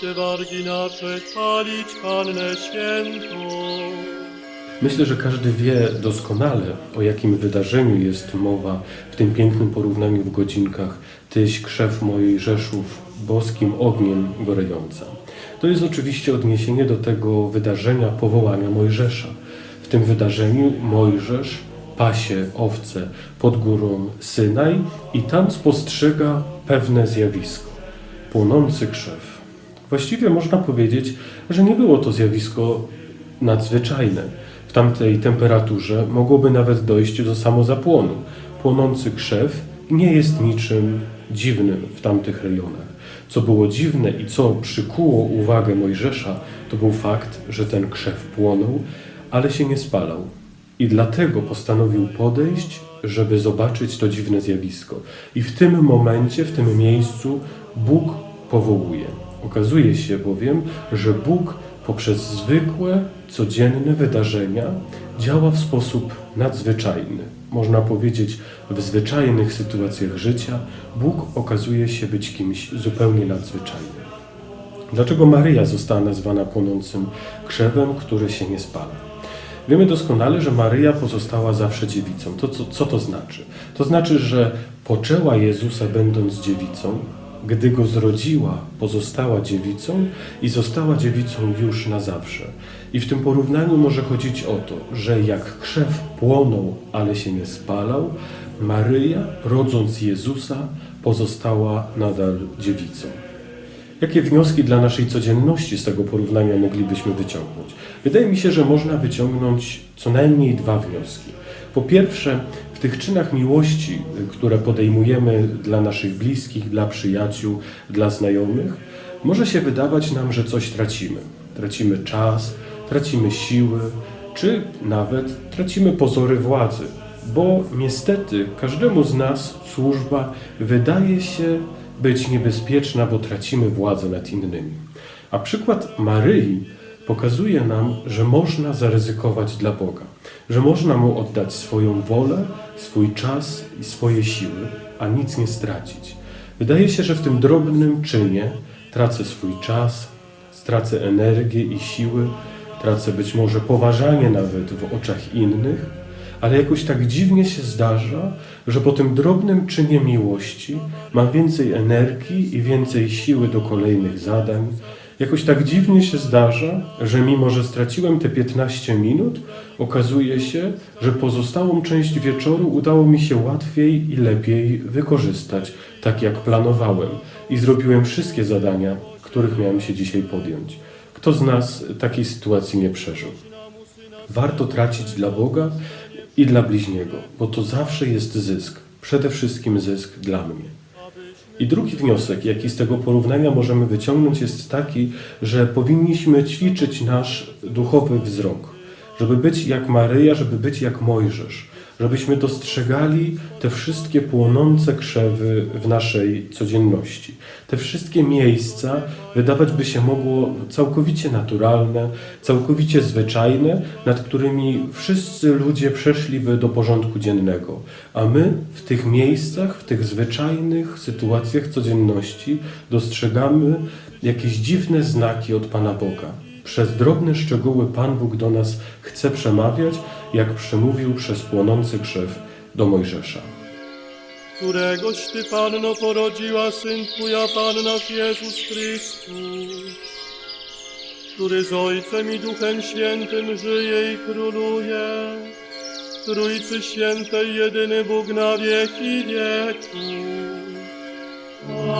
Cię wargi nasze chwalić Pannę Świętą. Myślę, że każdy wie doskonale, o jakim wydarzeniu jest mowa w tym pięknym porównaniu w godzinkach Tyś krzew mojej Rzeszów boskim ogniem gorejąca. To jest oczywiście odniesienie do tego wydarzenia powołania Mojżesza. W tym wydarzeniu Mojżesz pasie owce pod górą Synaj i tam spostrzega pewne zjawisko. Płonący krzew. Właściwie można powiedzieć, że nie było to zjawisko nadzwyczajne. W tamtej temperaturze mogłoby nawet dojść do samozapłonu. Płonący krzew nie jest niczym dziwnym w tamtych rejonach. Co było dziwne i co przykuło uwagę Mojżesza, to był fakt, że ten krzew płonął, ale się nie spalał. I dlatego postanowił podejść, żeby zobaczyć to dziwne zjawisko. I w tym momencie, w tym miejscu Bóg powołuje. Okazuje się bowiem, że Bóg poprzez zwykłe, codzienne wydarzenia działa w sposób nadzwyczajny. Można powiedzieć, w zwyczajnych sytuacjach życia Bóg okazuje się być kimś zupełnie nadzwyczajnym. Dlaczego Maryja została nazwana płonącym krzewem, który się nie spala? Wiemy doskonale, że Maryja pozostała zawsze dziewicą. To co, co to znaczy? To znaczy, że poczęła Jezusa będąc dziewicą, gdy go zrodziła, pozostała dziewicą i została dziewicą już na zawsze. I w tym porównaniu może chodzić o to, że jak krzew płonął, ale się nie spalał, Maryja, rodząc Jezusa, pozostała nadal dziewicą. Jakie wnioski dla naszej codzienności z tego porównania moglibyśmy wyciągnąć? Wydaje mi się, że można wyciągnąć co najmniej dwa wnioski. Po pierwsze, w tych czynach miłości, które podejmujemy dla naszych bliskich, dla przyjaciół, dla znajomych, może się wydawać nam, że coś tracimy. Tracimy czas, tracimy siły, czy nawet tracimy pozory władzy, bo niestety każdemu z nas służba wydaje się być niebezpieczna, bo tracimy władzę nad innymi. A przykład Maryi pokazuje nam, że można zaryzykować dla Boga, że można Mu oddać swoją wolę, swój czas i swoje siły, a nic nie stracić. Wydaje się, że w tym drobnym czynie tracę swój czas, stracę energię i siły, tracę być może poważanie nawet w oczach innych, ale jakoś tak dziwnie się zdarza, że po tym drobnym czynie miłości mam więcej energii i więcej siły do kolejnych zadań. Jakoś tak dziwnie się zdarza, że mimo, że straciłem te 15 minut, okazuje się, że pozostałą część wieczoru udało mi się łatwiej i lepiej wykorzystać, tak jak planowałem. I zrobiłem wszystkie zadania, których miałem się dzisiaj podjąć. Kto z nas takiej sytuacji nie przeżył? Warto tracić dla Boga i dla bliźniego, bo to zawsze jest zysk. Przede wszystkim zysk dla mnie. I drugi wniosek, jaki z tego porównania możemy wyciągnąć, jest taki, że powinniśmy ćwiczyć nasz duchowy wzrok, żeby być jak Maryja, żeby być jak Mojżesz, żebyśmy dostrzegali te wszystkie płonące krzewy w naszej codzienności. Te wszystkie miejsca wydawać by się mogło całkowicie naturalne, całkowicie zwyczajne, nad którymi wszyscy ludzie przeszliby do porządku dziennego. A my w tych miejscach, w tych zwyczajnych sytuacjach codzienności dostrzegamy jakieś dziwne znaki od Pana Boga. Przez drobne szczegóły Pan Bóg do nas chce przemawiać, jak przemówił przez płonący krzew do Mojżesza. któregoś Ty, Panno, porodziła Syn Twoja, Panna Jezus Chrystus, który z Ojcem i Duchem Świętym żyje i króluje, Trójcy Świętej jedyny Bóg na wieki. Amen.